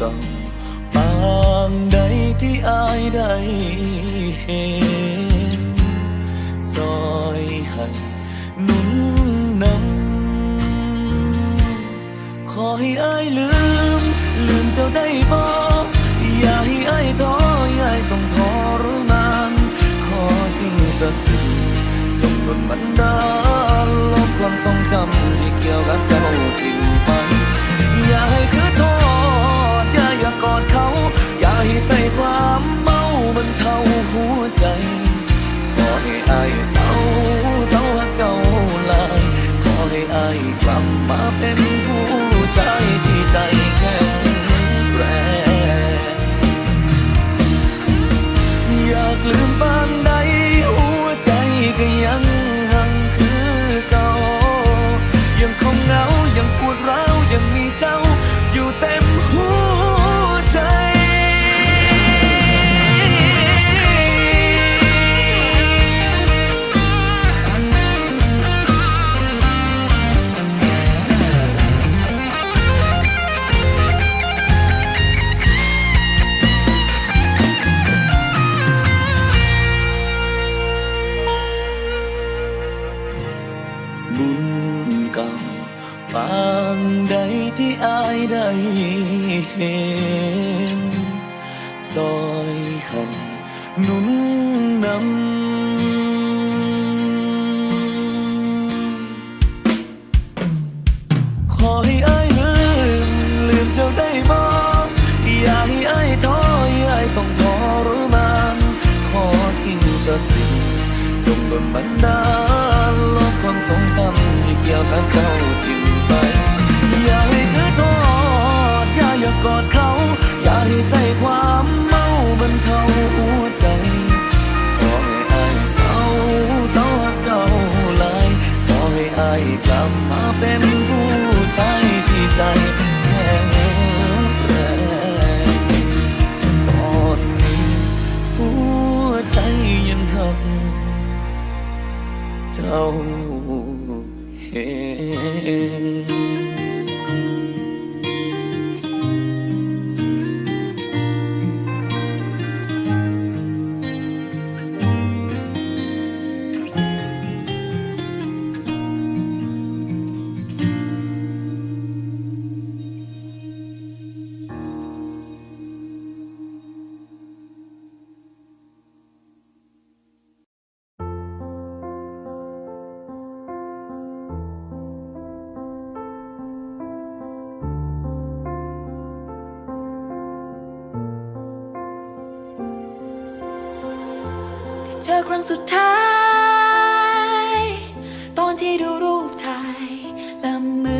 เก่าปางใดที่อายได้เห็นซอยให้นุ่นนำขอให้อายลืม ลืมเจ้าได้บ่อย่าให้อายท้ออย่าให้ต้องทรมานขอสิ่งศักดิ์สิทธิ์จงดลบันดาลลบความทรงจำที่เกี่ยวกับเจ้าทิ้งไปอย่าให้คือท ให้ใส่ความเมาบรรเทาหัวใจ ขอให้อายเศร้าเศร้าหักเจ้าลาย ขอให้อายกลับมาเป็นผู้ใจที่ใจแข็งแรงอยากลืมปาน บันดาลบความทรงจำที่เกี่ยวกับเจ้าทิ้งไป อย่าให้คือโทษอย่าอย่ากอดเขา อย่าให้ใส่ความเมาบรรเทาหัวใจ ขอให้อายเศร้าเศร้าหักเจ้าหลายขอให้อายกลับมาเป็นผู้ชายที่ใจแข็ง เจ้าเห็น ครั้งสุดท้าย ตอนที่ดูรูปถ่ายละเมื่อ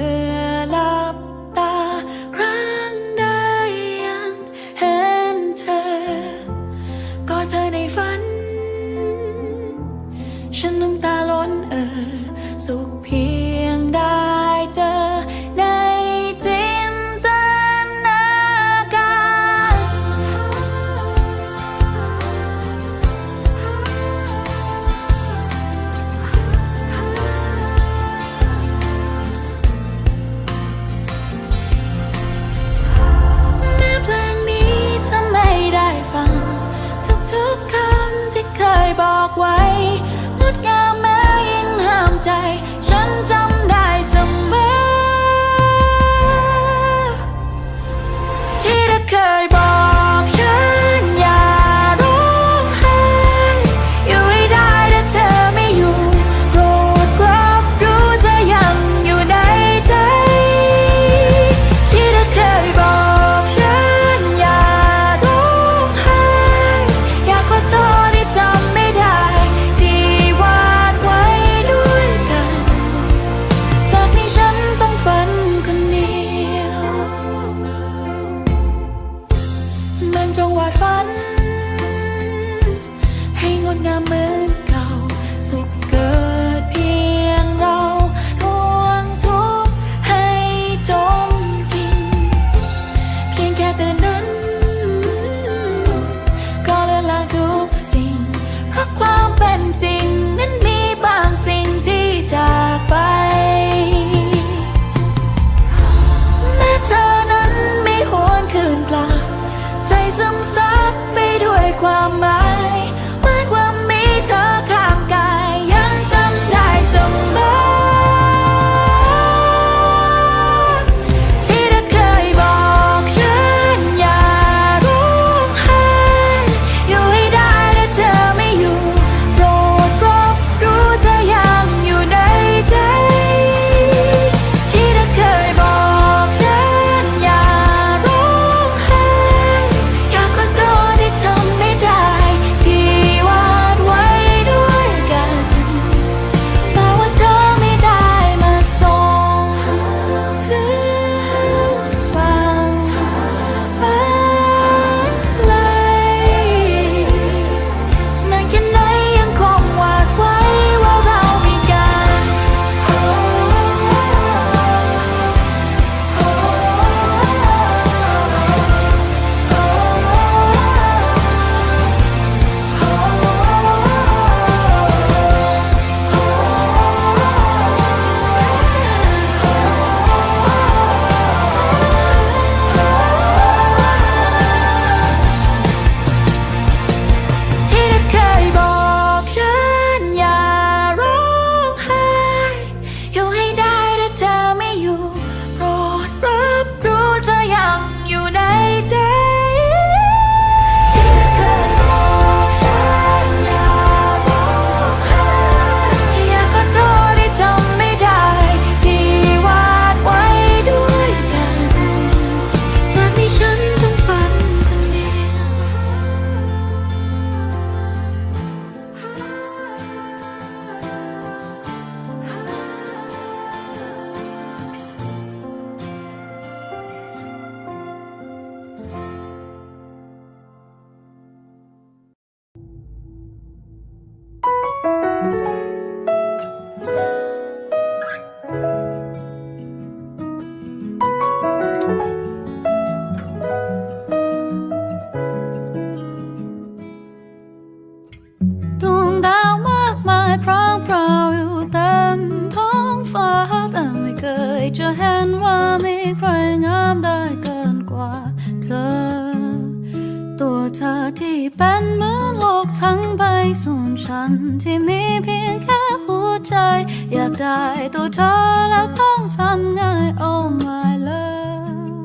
ได้ตัวเธอแล้วต้องทำไง Oh my love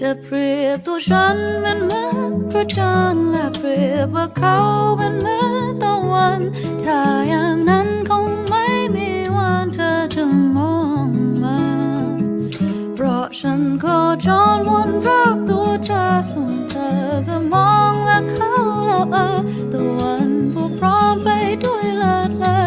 จะเปรียบตัวฉันมันเหมือนพระจันทร์และเปรียบว่าเขาเป็นเหมือนตะวันถ้าอย่างนั้นคงไม่มีวันเธอจะมองมาเพราะฉันโคจรวนรอบตัวเธอส่วนเธอก็มองและเขาแล้วเออตะวันผู้พร้อมไปด้วยเลิศเลอ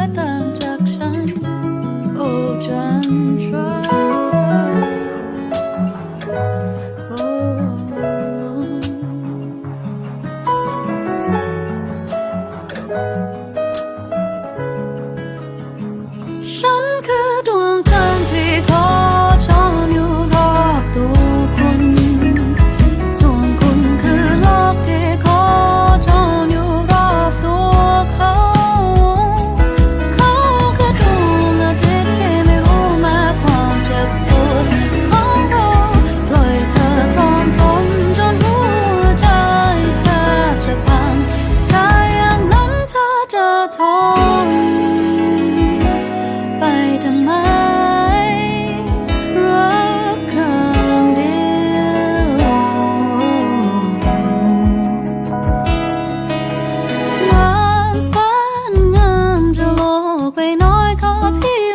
น้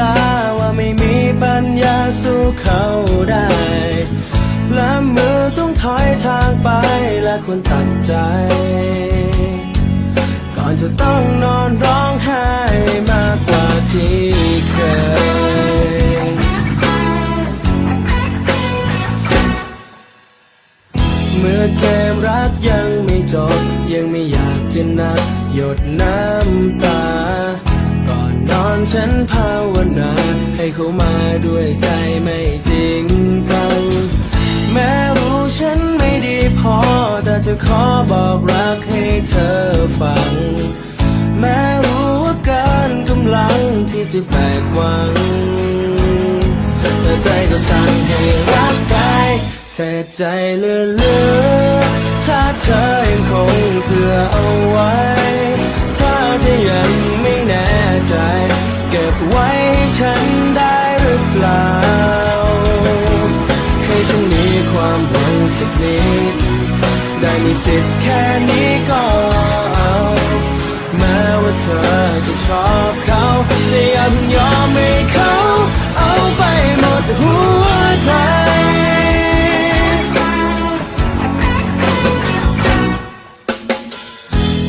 ตาว่าไม่มีปัญญาสู้เขาได้ และมือต้องถอยทางไปและควรตัดใจ ก่อนจะต้องนอนร้องไห้มากกว่าที่เคย เมื่อเกมรักยังไม่จบ ยังไม่อยากจะนับหยดน้ำตา อนนอนฉันภาวนา ให้เขามาด้วยใจไม่จริงจัง แม้รู้ฉันไม่ดีพอ แต่จะขอบอกรักให้เธอฟัง แม้รู้ว่ากินกำลังที่จะแบกหวังแต่ใจก็สั่งให้รักไปเสียใจเหลือๆถ้าเธอยังคงเผื่อเอาไว้ ถ้าเธอยังไม่แน่ใจ ฉันได้หรือเปล่า ให้ฉันมีความหวังสักนิด ได้มีสิทธิ์แค่นี้ก็เอาแม้ว่าเธอจะชอบเขาแต่อย่าเพิ่งยอมให้เขาเอาไปหมดหัวใจ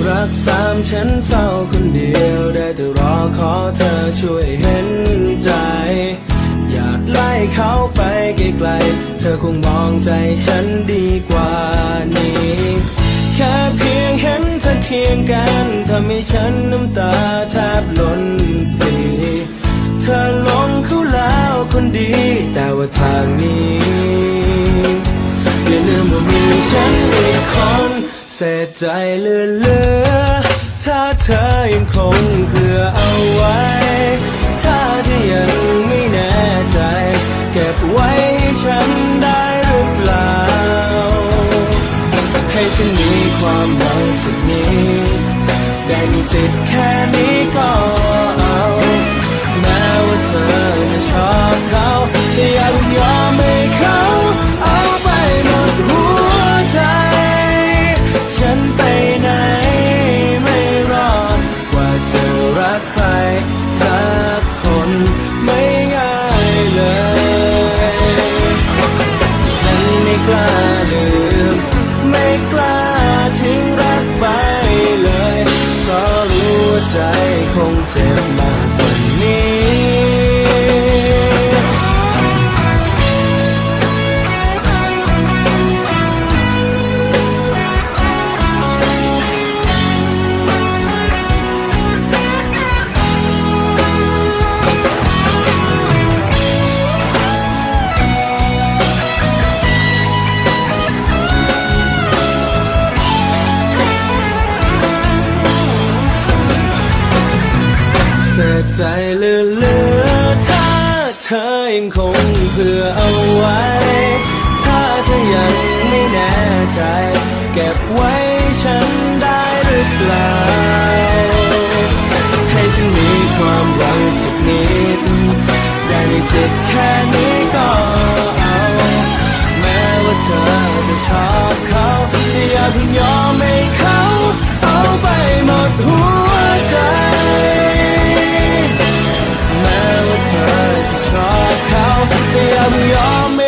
รักสามฉันเศร้าคนเดียวได้แต่รอขอเธอช่วยเห็น ไกลๆเธอคงมองใจฉันดีกว่านี้ แค่เพียงเห็นเธอเคียงกันทำให้ฉันน้ำตาแทบล้นปีเธอลงเขาแล้วคนดี แต่ว่าทางนี้อย่าลืมว่ามีฉันอีกคนเสียใจเลือเลือถ้าเธอยังคงเพื่อเอาไว้ สุดแค่นี้ก็เอา แม้ว่าเธอจะชอบเขาแต่อย่าเพิ่งยอมให้เขาเอาไปหมดหัวใจ แม้ว่าเธอจะชอบเขาแต่อย่าเพิ่งยอม